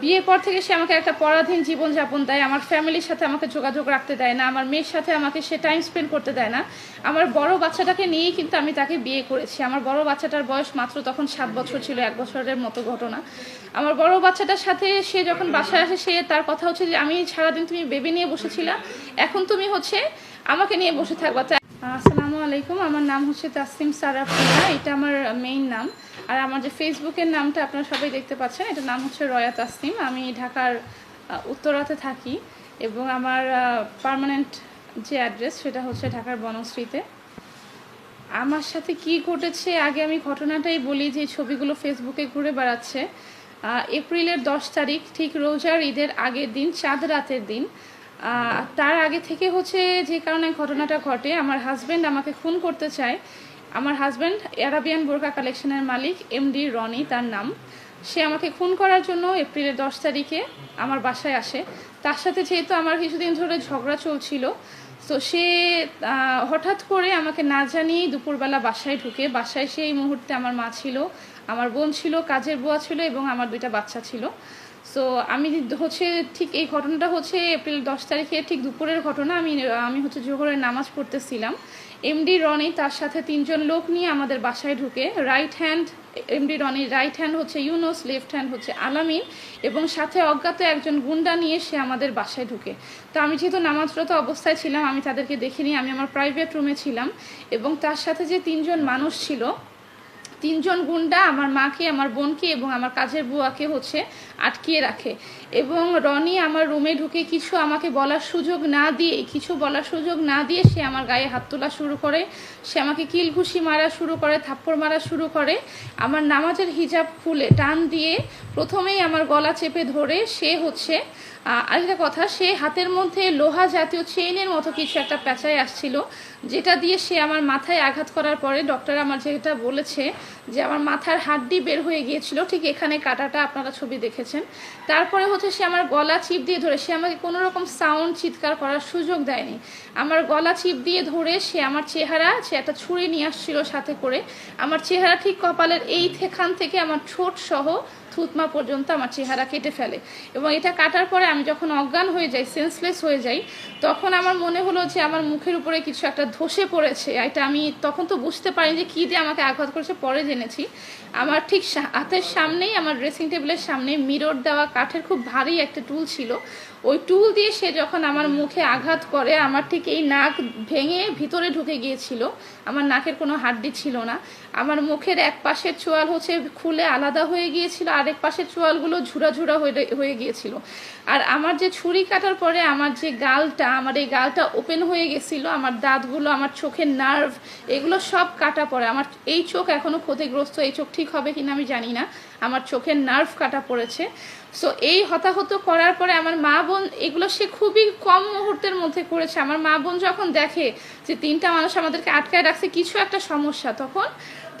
বিয়ের পর থেকে সে আমাকে একটা পরাধীন জীবনযাপন দেয়। আমার ফ্যামিলির সাথে আমাকে যোগাযোগ রাখতে দেয় না। আমার মেয়ের সাথে আমাকে সে টাইম স্পেন্ড করতে দেয় না। আমার বড় বাচ্চাটাকে নিয়েই কিন্তু আমি তাকে বিয়ে করেছি। আমার বড় বাচ্চাটার বয়স মাত্র তখন সাত বছর ছিল, এক বছরের মতো ঘটনা। আমার বড় বাচ্চাটার সাথে সে যখন বাসায় আসে, সে তার কথা হচ্ছে যে, আমি সারাদিন তুমি বেবি নিয়ে বসেছিলা, এখন তুমি হচ্ছে আমাকে নিয়ে বসে থাকবা। আসসালামু আলাইকুম। আমার নাম হচ্ছে তাসিম সারাফিনা। এটা আমার মেইন নাম। আর আমার যে ফেসবুকের নামটা আপনারা সবাই দেখতে পাচ্ছেন, এটার নাম হচ্ছে রয়া তাসনিম। আমি ঢাকার উত্তরাতে থাকি এবং আমার পার্মানেন্ট যে অ্যাড্রেস সেটা হচ্ছে ঢাকার বনশ্রীতে। আমার সাথে কি ঘটেছে, আগে আমি ঘটনাটাই বলি যে ছবিগুলো ফেসবুকে ঘুরে বেড়াচ্ছে। এপ্রিলের দশ তারিখ, ঠিক রোজার ঈদের আগের দিন, চাঁদ রাতের দিন। তার আগে থেকে হচ্ছে যে কারণে ঘটনাটা ঘটে, আমার হাজব্যান্ড আমাকে খুন করতে চায়। আমার হাজব্যান্ড অ্যারাবিয়ান বোরকা কালেকশনের মালিক এমডি রনি তার নাম। সে আমাকে খুন করার জন্য এপ্রিলের দশ তারিখে আমার বাসায় আসে। তার সাথে যেহেতু আমার কিছুদিন ধরে ঝগড়া চলছিল, তো সে হঠাৎ করে আমাকে না জানিয়েই দুপুরবেলা বাসায় ঢুকে। বাসায় সেই মুহূর্তে আমার মা ছিল, আমার বোন ছিল, কাজের বুয়া ছিল এবং আমার দুইটা বাচ্চা ছিল। সো আমি হচ্ছে ঠিক এই ঘটনাটা হচ্ছে এপ্রিল দশ তারিখে ঠিক দুপুরের ঘটনা। আমি আমি হচ্ছে জোহরের নামাজ পড়তেছিলাম। এমডি রনি তার সাথে তিনজন লোক নিয়ে আমাদের বাসায় ঢুকে। রাইট হ্যান্ড এমডি রনির রাইট হ্যান্ড হচ্ছে ইউনোস লেফট হ্যান্ড হচ্ছে আলামিন এবং সাথে অজ্ঞাত একজন গুন্ডা নিয়ে সে আমাদের বাসায় ঢুকে। তো আমি যেহেতু নামাজরত অবস্থায় ছিলাম, আমি তাদেরকে দেখিনি, আমি আমার প্রাইভেট রুমে ছিলাম এবং তার সাথে যে তিনজন মানুষ ছিল তিনজন গুন্ডা আমার মাকে, আমার বোনকে এবং আমার কাজের বুয়াকে হচ্ছে আটকিয়ে রাখে। এবং রনি আমার রুমে ঢুকে কিছু আমাকে বলার সুযোগ না দিয়ে, কিছু বলার সুযোগ না দিয়ে সে আমার গায়ে হাত তোলা শুরু করে। সে আমাকে কিলঘুষি মারা শুরু করে, থাপ্পড় মারা শুরু করে। আমার নামাজের হিজাব খুলে টান দিয়ে প্রথমেই আমার গলা চেপে ধরে সে হচ্ছে আরেকটা কথা, সে হাতের মধ্যে লোহা জাতীয় চেইনের মতো কিছু একটা প্যাঁচায় আসছিল, যেটা দিয়ে সে আমার মাথায় আঘাত করার পরে ডক্টর আমার যেটা বলেছে যে আমার মাথার হাড্ডি বের হয়ে গিয়েছিল, ঠিক এখানে কাটাটা আপনারা ছবি দেখেছেন। তারপরে হচ্ছে সে আমার গলা চিপ দিয়ে ধরে, সে আমাকে কোনো রকম সাউন্ড চিৎকার করার সুযোগ দেয়নি। আমার গলা চিপ দিয়ে ধরে সে আমার চেহারা, সে একটা ছুরি নিয়ে আসছিল সাথে করে। আমার চেহারা ঠিক কপালের এই থেখান থেকে আমার ঠোঁট সহ থুতমা পর্যন্ত আমার চেহারা কেটে ফেলে। এবং এটা কাটার পরে আমি যখন অজ্ঞান হয়ে যাই সেন্সলেস হয়ে যাই, তখন আমার মনে হলো যে আমার মুখের উপরে কিছু একটা ধসে পড়েছে। এটা আমি তখন তো বুঝতে পারি যে কী দিয়ে আমাকে আঘাত করেছে, পরে জেনেছি। আমার ঠিক হাতের সামনেই, আমার ড্রেসিং টেবিলের সামনে মিরর দেওয়া কাঠের খুব ভারী একটা টুল ছিল। ওই টুল দিয়ে সে যখন আমার মুখে আঘাত করে, আমার ঠিক এই নাক ভেঙে ভিতরে ঢুকে গিয়েছিল। আমার নাকের কোনো হাড্ডি ছিল না। আমার মুখের এক পাশের চোয়াল হচ্ছে খুলে আলাদা হয়ে গিয়েছিল, আরেক পাশের চোয়ালগুলো ঝুরা হয়ে হয়ে গিয়েছিল। আর আমার যে ছুরি কাটার পরে আমার যে গালটা, আমার এই গালটা ওপেন হয়ে গেছিল, আমার দাঁতগুলো, আমার চোখের নার্ভ, এগুলো সব কাটা পড়ে। আমার এই চোখ এখনও ক্ষতিগ্রস্ত, এই চোখ ঠিক হবে কিনা আমি জানি না। আমার চোখের নার্ভ কাটা পড়েছে। সো এই হতাহত করার পরে আমার মা বোন, এগুলো সে খুবই কম মুহূর্তের মধ্যে করেছে। আমার মা বোন যখন দেখে যে তিনটা মানুষ আমাদেরকে আটকায় রাখছে, কিছু একটা সমস্যা, তখন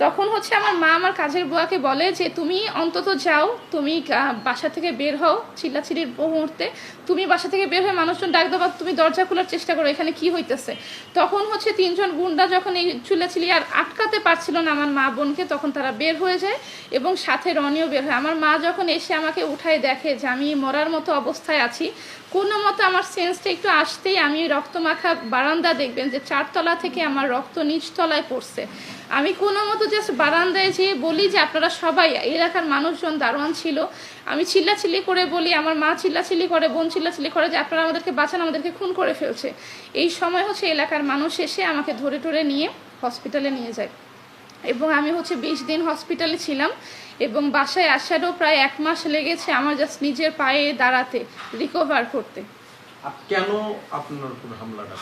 তখন হচ্ছে আমার মা আমার কাজের বুয়াকে বলে যে, তুমি অন্তত যাও, তুমি বাসা থেকে বের হও চিল্লাচিল্লির মুহূর্তে। তুমি বাসা থেকে বের হয়ে মানুষজন ডাক দেবা তুমি দরজা খোলার চেষ্টা করো, এখানে কি হইতেছে? তখন হচ্ছে তিনজন গুন্ডা যখন এই চিল্লাচিল্লি আর আটকাতে পারছিল না আমার মা বোনকে, তখন তারা বের হয়ে যায় এবং সাথে রনিও বের হয়। আমার মা যখন এসে আমাকে উঠায় দেখে যে, আমি মরার মতো অবস্থায় আছি। কোনো মতো আমার সেন্সটা একটু আসতেই আমি রক্তমাখা বারান্দা দেখবেন যে, চারতলা থেকে আমার রক্ত নিচতলায় পড়ছে। আমি কোনো মতো জাস্ট বারান্দায় যেয়ে বলি যে আপনারা সবাই, এলাকার মানুষজন দারোয়ান ছিল। আমি চিল্লাচিল্লি করে বলি, আমার মা চিল্লাচিল্লি করে, বোন চিল্লাচিল্লি করে যে আপনারা আমাদেরকে বাঁচান, আমাদেরকে খুন করে ফেলছে। এই সময় হচ্ছে এলাকার মানুষ এসে আমাকে ধরে টরে নিয়ে হসপিটালে নিয়ে যায়। এবং আমি হচ্ছে বিশ দিন হসপিটালে ছিলাম এবং বাসায় আসারও প্রায় এক মাস লেগেছে আমার জাস্ট নিজের পায়ে দাঁড়াতে রিকভার করতে। কেন আপনার উপর হামলাটা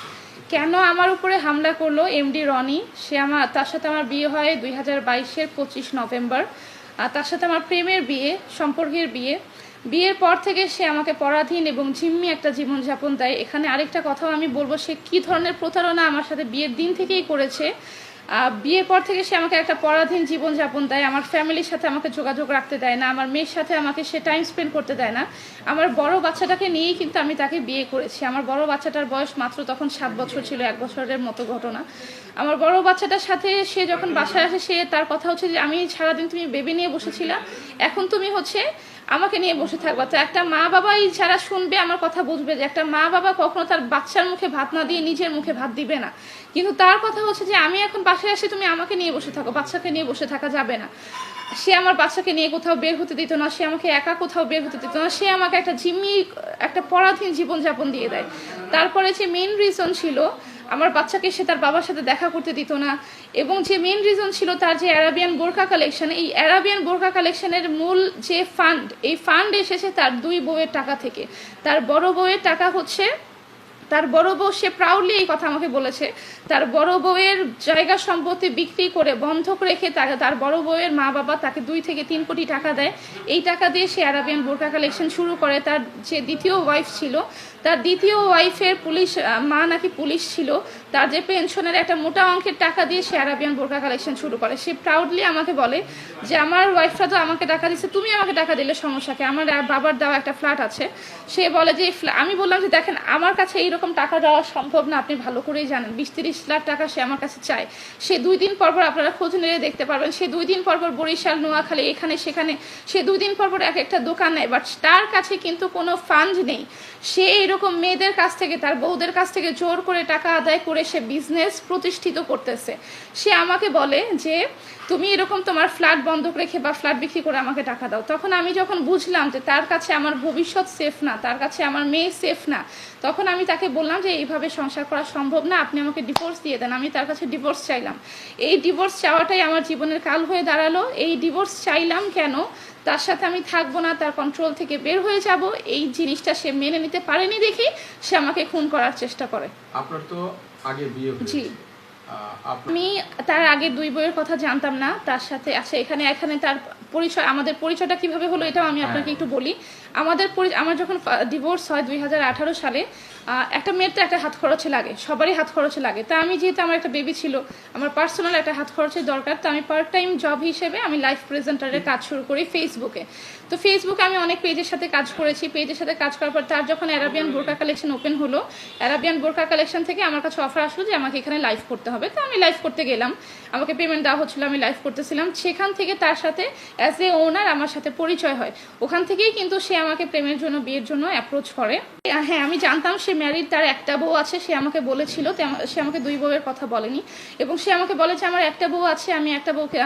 কেন আমার উপরে হামলা করল এমডি রনি? সে আমার, তার সাথে আমার বিয়ে হয় দুই হাজার বাইশের পঁচিশ নভেম্বর। আর তার সাথে আমার প্রেমের বিয়ে, সম্পর্কের বিয়ে। বিয়ের পর থেকে সে আমাকে পরাধীন এবং জিম্মি একটা জীবনযাপন দেয়। এখানে আরেকটা কথাও আমি বলব, সে কী ধরনের প্রতারণা আমার সাথে বিয়ের দিন থেকেই করেছে বিয়ের পর থেকে সে আমাকে একটা পরাধীন জীবনযাপন দেয়। আমার ফ্যামিলির সাথে আমাকে যোগাযোগ রাখতে দেয় না, আমার মেয়ের সাথে আমাকে সে টাইম স্পেন্ড করতে দেয় না। আমার বড় বাচ্চাটাকে নিয়েই কিন্তু আমি তাকে বিয়ে করেছি। আমার বড় বাচ্চাটার বয়স মাত্র তখন সাত বছর ছিল, এক বছরের মতো ঘটনা। আমার বড় বাচ্চাটার সাথে সে যখন বাসায় আসে, সে তার কথা হচ্ছে যে, আমি সারাদিন তুমি বেবি নিয়ে বসেছিলা, এখন তুমি হচ্ছে আমাকে নিয়ে বসে থাকবা। তো একটা মা বাবাই যারা শুনবে, আমার কথা বুঝবে যে একটা মা বাবা কখনো তার বাচ্চার মুখে ভাত না দিয়ে নিজের মুখে ভাত দিবে না। কিন্তু তার কথা হচ্ছে যে, আমি এখন বাসায় আসি তুমি আমাকে নিয়ে বসে থাকো, বাচ্চাকে নিয়ে বসে থাকা যাবে না। সে আমার বাচ্চাকে নিয়ে কোথাও বের হতে দিত না, সে আমাকে একা কোথাও বের হতে দিত না, সে আমাকে একটা জিম্মি, একটা পরাধীন জীবনযাপন দিয়ে দেয়। তারপরে যে মেন রিজন ছিল আমার বাচ্চাকে সে তার বাবার সাথে দেখা করতে দিত না। এবং যে মেন রিজন ছিল তার যে অ্যারাবিয়ান বোরকা কালেকশন এই অ্যারাবিয়ান বোরকা কালেকশনের মূল যে ফান্ড এই ফান্ড এসেছে তার দুই বউয়ের টাকা থেকে। তার বড় বউয়ের টাকা হচ্ছে, তার বড় বউ সে প্রাউডলি এই কথা আমাকে বলেছে, তার বড় বউয়ের জায়গা সম্পত্তি বিক্রি করে বন্ধক রেখে তাকে তার বড় বউয়ের মা বাবা তাকে দুই থেকে তিন কোটি টাকা দেয়। এই টাকা দিয়ে সে অ্যারাবিয়ান বোরকা কালেকশন শুরু করে। তার যে দ্বিতীয় ওয়াইফ ছিল তার দ্বিতীয় ওয়াইফের পুলিশ মা নাকি পুলিশ ছিল, তার যে পেনশনের একটা মোটা অঙ্কের টাকা দিয়ে সে অ্যারাবিয়ান বোরকা কালেকশন শুরু করে। সে প্রাউডলি আমাকে বলে যে, আমার ওয়াইফরা তো আমাকে টাকা দিচ্ছে তুমি আমাকে টাকা দিলে সমস্যাকে আমার বাবার দেওয়া একটা ফ্ল্যাট আছে। সে বলে যে আমি বললাম যে, দেখেন, আমার কাছে এইরকম টাকা দেওয়া সম্ভব না, আপনি ভালো করেই জানেন। বিশ তিরিশ লাখ টাকা সে আমার কাছে চায়। সে দুই দিন পর পর আপনারা খোঁজ নিয়ে দেখতে পারবেন, সে দুই দিন পর পর বরিশাল, নোয়াখালী, এখানে সেখানে সে দুই দিন পর পর এক একটা দোকান নেয় বাট তার কাছে কিন্তু কোনো ফান্ড নেই। সে এরকম মেয়েদের কাছ থেকে, তার বউদের কাছ থেকে জোর করে টাকা আদায় করে সে বিজনেস প্রতিষ্ঠিত করতেছে। সে আমাকে বলে যে, তুমি এরকম তোমার ফ্ল্যাট বন্ধক রেখে বা ফ্ল্যাট বিক্রি করে আমাকে টাকা দাও। তখন আমি যখন বুঝলাম যে তার কাছে আমার ভবিষ্যৎ সেফ না, তার কাছে আমার মেয়ে সেফ না, তখন আমি তাকে বললাম যে, এইভাবে সংসার করা সম্ভব না, আপনি আমাকে ডিভোর্স দিয়ে দেন। আমি তার কাছে ডিভোর্স চাইলাম। এই ডিভোর্স চাওয়াটাই আমার জীবনের কাল হয়ে দাঁড়াল। এই ডিভোর্স চাইলাম কেন? তার সাথে আমি থাকব না তার কন্ট্রোল থেকে বের হয়ে যাব। এই জিনিসটা সে মেনে নিতে পারেনি দেখি সে আমাকে খুন করার চেষ্টা করে। আপনার তো আগে বিয়ে জি। আমি তার আগে দুই বইয়ের কথা জানতাম না তার সাথে আচ্ছা এখানে এখানে তার পরিচয় আমাদের পরিচয়টা কীভাবে হলো এটাও আমি আপনাকে একটু বলি। আমাদের পরি- আমার যখন ডিভোর্স হয় দুই হাজার আঠারো সালে একটা মেয়ের তো একটা হাত খরচে লাগে সবারই হাত খরচে লাগে। তা আমি যেহেতু আমার একটা বেবি ছিল আমার পার্সোনাল একটা হাত খরচের দরকার তো আমি পার্ট টাইম জব হিসেবে আমি লাইফ প্রেজেন্টারের কাজ শুরু করি ফেসবুকে তো ফেসবুকে আমি অনেক পেজের সাথে কাজ করেছি পেজের সাথে কাজ করার পর তার যখন অ্যারাবিয়ান বোরকা কালেকশন ওপেন হলো অ্যারাবিয়ান বোরকা কালেকশন থেকে আমার কাছে অফার আসলো যে আমাকে এখানে লাইভ করতে হবে। তো আমি লাইভ করতে গেলাম আমাকে পেমেন্ট দেওয়া হচ্ছিল আমি লাইভ করতেছিলাম। সেখান থেকে তার সাথে অ্যাজ এ ওনার আমার সাথে পরিচয় হয়। ওখান থেকেই কিন্তু সে আমাকে প্রেমের জন্য, বিয়ের জন্য অ্যাপ্রোচ করে। হ্যাঁ আমি জানতাম সে ম্যারিড তার একটা বউ আছে, সে আমাকে বলেছিল সে আমাকে দুই বউয়ের কথা বলেনি। এবং সে আমাকে বলে যে, আমার একটা বউ আছে, আমি একটা বউকে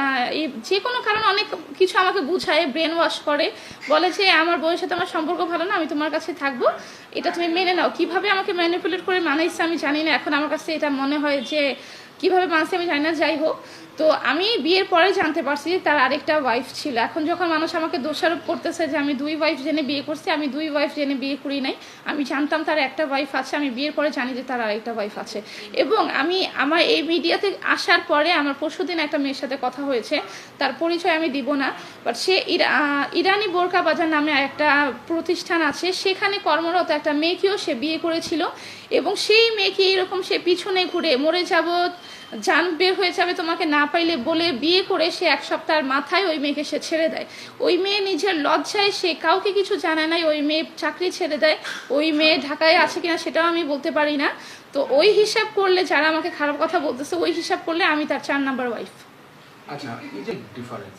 যে কোনো কারণে অনেক কিছু আমাকে বুঝায় ব্রেন ওয়াশ করে। বলে যে, আমার বউয়ের সাথে আমার সম্পর্ক ভালো না, আমি তোমার কাছে থাকব। এটা তুমি মেনে নাও। কীভাবে আমাকে ম্যানিপুলেট করে মানাইছে আমি জানি না। এখন আমার কাছে এটা মনে হয় যে কীভাবে মানছে আমি জানি না, যাই হোক। তো আমি বিয়ের পরে জানতে পারছি যে তার আরেকটা ওয়াইফ ছিল। এখন যখন মানুষ আমাকে দোষারোপ করতেছে যে আমি দুই ওয়াইফ জেনে বিয়ে করছি, আমি দুই ওয়াইফ জেনে বিয়ে করি নাই। আমি জানতাম তার একটা ওয়াইফ আছে, আমি বিয়ের পরে জানি যে তার আরেকটা ওয়াইফ আছে। এবং আমি আমার এই মিডিয়াতে আসার পরে আমার পরশুদিন একটা মেয়ের সাথে কথা হয়েছে। তার পরিচয় আমি দিব না। বাট সে ইরা- ইরানি বোরকা বাজার নামে একটা প্রতিষ্ঠান আছে। সেখানে কর্মরত একটা মেয়েকেও সে বিয়ে করেছিল। এবং সেই মেয়েকে এরকম সে পিছনে ঘুরে মরে যাব জান বের হয়ে যাবে তোমাকে না পাইলে বলে বিয়ে করে সে এক সপ্তাহের মাথায় ওই মেয়েকে সে ছেড়ে দেয়। ওই মেয়ে নিজের লজ্জায় সে কাউকে কিছু জানায় নাই ওই মেয়ে চাকরি ছেড়ে দেয়। ওই মেয়ে ঢাকায় আছে কিনা সেটাও আমি বলতে পারি না। তো ওই হিসাব করলে যারা আমাকে খারাপ কথা বলতেছে ওই হিসাব করলে আমি তার চার নাম্বার ওয়াইফ আচ্ছা এই যে ডিফারেন্স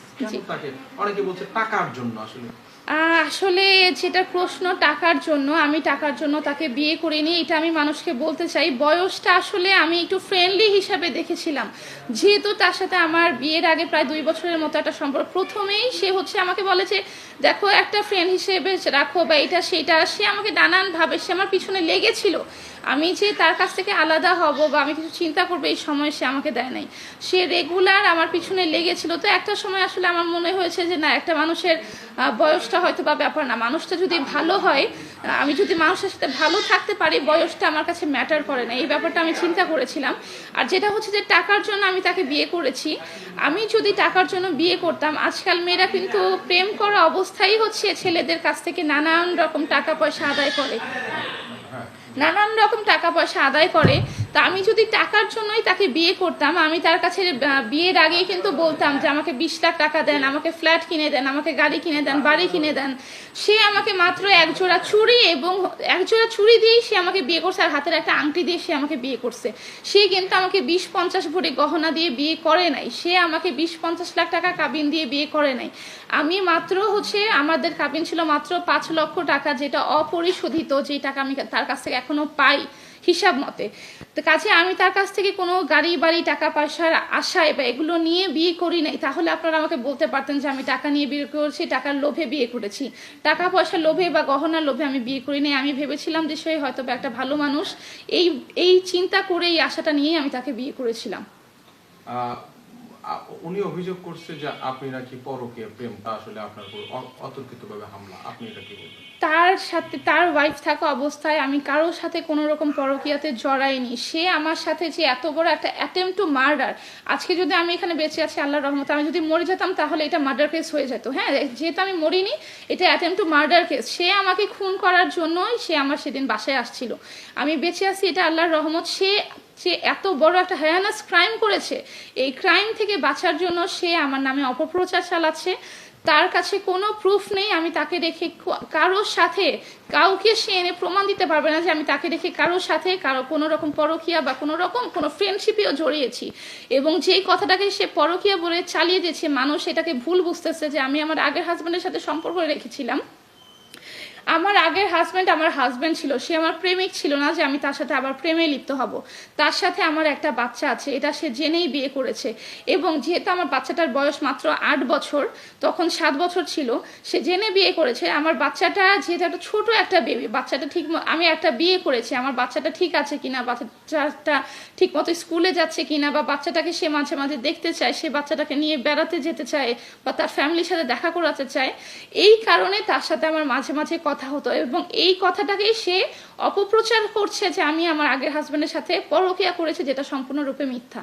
অনেকে বলছে টাকার জন্য আসলে। আসলে যেটা প্রশ্ন টাকার জন্য, আমি টাকার জন্য তাকে বিয়ে করিনি, এটা আমি মানুষকে বলতে চাই। বয়সটা আসলে আমি একটু ফ্রেন্ডলি হিসাবে দেখেছিলাম। যেহেতু তার সাথে আমার বিয়ের আগে প্রায় দুই বছরের মতো একটা সম্পর্ক। প্রথমেই সে হচ্ছে আমাকে বলে যে, দেখো, একটা ফ্রেন্ড হিসেবে রাখো বা এটা সেটা। সে আমাকে নানানভাবে, সে আমার পিছনে লেগেছিল। আমি যে তার কাছ থেকে আলাদা হব বা আমি কিছু চিন্তা করব, এই সময় সে আমাকে দেয় নাই। সে রেগুলার আমার পিছনে লেগেছিল। তো একটা সময় আসলে আমার মনে হয়েছে যে, না, একটা মানুষের বয়সটা হয়তো বা ব্যাপার না। মানুষটা যদি ভালো হয় আমি যদি মানুষের সাথে ভালো থাকতে পারি, বয়সটা আমার কাছে ম্যাটার করে না। এই ব্যাপারটা আমি চিন্তা করেছিলাম। আর যেটা হচ্ছে যে, টাকার জন্য আমি তাকে বিয়ে করেছি। আমি যদি টাকার জন্য বিয়ে করতাম, আজকাল মেয়েরা কিন্তু প্রেম করা অবস্থায় হচ্ছে ছেলেদের কাছ থেকে নানান রকম টাকা পয়সা আদায় করে। নানান রকম টাকা পয়সা আদায় করে। তা আমি যদি টাকার জন্যই তাকে বিয়ে করতাম, আমি তার কাছে বিয়ের আগেই কিন্তু বলতাম যে আমাকে বিশ লাখ টাকা দেন, আমাকে ফ্ল্যাট কিনে দেন, আমাকে গাড়ি কিনে দেন, বাড়ি কিনে দেন। সে আমাকে মাত্র এক জোড়া চুড়ি এবং এক জোড়া চুড়ি দিয়েই সে আমাকে বিয়ে করছে, আর হাতের একটা আংটি দিয়ে সে আমাকে বিয়ে করছে। সে কিন্তু আমাকে বিশ পঞ্চাশ ভরি গহনা দিয়ে বিয়ে করে নাই। সে আমাকে বিশ পঞ্চাশ লাখ টাকা কাবিন দিয়ে বিয়ে করে নাই। আমি মাত্র হচ্ছে, আমাদের কাবিন ছিল মাত্র পাঁচ লক্ষ টাকা, যেটা অপরিশোধিত, যেই টাকা আমি তার কাছ থেকে এখনও পাই। হিসাব মতে। তো কাজে আমি তার কাছ থেকে কোনো গাড়ি, বাড়ি, টাকা পয়সার আশায় বা এগুলো নিয়ে বিয়ে করি নাই। তাহলে আপনারা আমাকে বলতে পারতেন যে আমি টাকা নিয়ে বিয়ে করেছি, টাকার লোভে বিয়ে করেছি। টাকা পয়সার লোভে বা গহনার লোভে আমি বিয়ে করি নাই। আমি ভেবেছিলাম যে সে হয়তো বা একটা ভালো মানুষ। এই এই চিন্তা করে এই আশাটা নিয়েই আমি তাকে বিয়ে করেছিলাম। উনি অভিযোগ করছে যে আপনি নাকি পরকে প্রেমটা আসলে আপনার উপর অতর্কিতভাবে হামলা। আপনি এটা কি বলবেন? তার সাথে, তার ওয়াইফ থাকা অবস্থায় আমি কারোর সাথে কোনো রকম পরকীয়াতে জড়াইনি। সে আমার সাথে যে এত বড় একটা অ্যাটেম্প টু মার্ডার আজকে যদি আমি এখানে বেঁচে আছি, আল্লাহর রহমত, আমি যদি মরে যেতাম, তাহলে এটা মার্ডার কেস হয়ে যেত। হ্যাঁ যেহেতু আমি মরিনি, এটা অ্যাটেম্প টু মার্ডার কেস সে আমাকে খুন করার জন্যই সে আমার সেদিন বাসায় আসছিল। আমি বেঁচে আছি, এটা আল্লাহর রহমত। সে সে এত বড় একটা হ্যারানাস ক্রাইম করেছে। এই ক্রাইম থেকে বাঁচার জন্য সে আমার নামে অপপ্রচার চালাচ্ছে। তার কাছে কোনো প্রুফ নেই, আমি তাকে রেখে কারোর সাথে কাউকে সে এনে প্রমাণ দিতে পারবে না যে আমি তাকে রেখে কারোর সাথে কারও কোনো রকম পরকিয়া বা কোনো রকম কোনো ফ্রেন্ডশিপেও জড়িয়েছি। এবং যেই কথাটাকে সে পরকিয়া বলে চালিয়ে দিয়েছে, মানুষ এটাকে ভুল বুঝতেছে যে আমি আমার আগের হাজব্যান্ডের সাথে সম্পর্ক রেখেছিলাম। আমার আগের হাজব্যান্ড আমার হাজব্যান্ড ছিল। সে আমার প্রেমিক ছিল না যে আমি তার সাথে আবার প্রেমে লিপ্ত হব। তার সাথে আমার একটা বাচ্চা আছে, এটা সে জেনেই বিয়ে করেছে। এবং যেহেতু আমার বাচ্চাটার বয়স মাত্র আট বছর, তখন সাত বছর ছিল, সে জেনে বিয়ে করেছে। আমার বাচ্চাটা যেহেতু একটা ছোট একটা বেবি বাচ্চাটা ঠিক আমি একটা বিয়ে করেছি, আমার বাচ্চাটা ঠিক আছে কিনা, বাচ্চাটা ঠিক মতো স্কুলে যাচ্ছে কিনা, বা বাচ্চাটাকে সে মাঝে মাঝে দেখতে চায়, সে বাচ্চাটাকে নিয়ে বেড়াতে যেতে চায়, বা তার ফ্যামিলির সাথে দেখা করাতে চায়, এই কারণে তার সাথে আমার মাঝে মাঝে কথা হতো এবং এই কথাটাকেই সে অপপ্রচার করছে যে আমি আমার আগের হাজব্যান্ডের সাথে পরকিয়া করেছে যেটা সম্পূর্ণরূপে মিথ্যা।